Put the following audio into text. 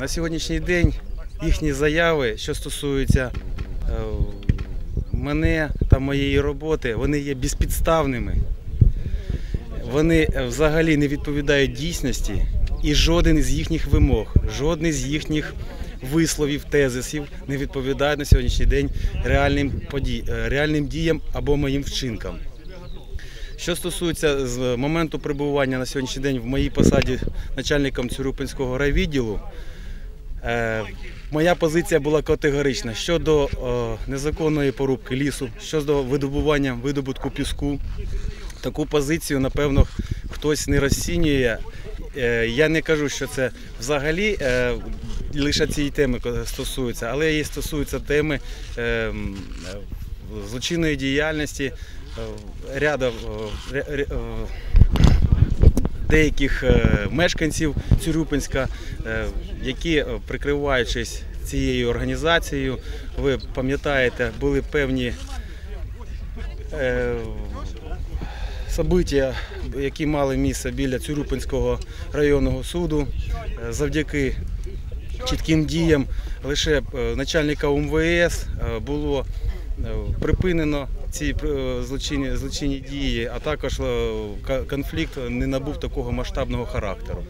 На сьогоднішній день їхні заяви, що стосуються е, мене та моєї роботи, вони є безпідставними. Вони е, взагалі не відповідають дійсності, і жоден з їхніх вимог, жоден з їхніх висловів, тезисів не відповідає на сьогоднішній день реальним, подій, е, реальним діям або моїм вчинкам. Що стосується з моменту перебування на сьогоднішній день в моїй посаді начальником Цюрюпинського райвідділу, моя позиція була категорична щодо е, незаконної порубки лісу, щодо видобування видобутку піску. Таку позицію, напевно, хтось не розцінює. Е, Я не кажу, що це взагалі е, лише цієї теми стосується, але і стосується теми е, м, е, злочинної діяльності е, ряду е, е, деяких е, мешканців Цюрюпинська, е, які, е, прикриваючись цією організацією, ви пам'ятаєте, були певні события, які мали місце біля Цюрюпинського районного суду, завдяки чітким діям лише начальника УМВС було припинено ці е, злочинні, злочинні дії, а також е, конфлікт не набув такого масштабного характеру.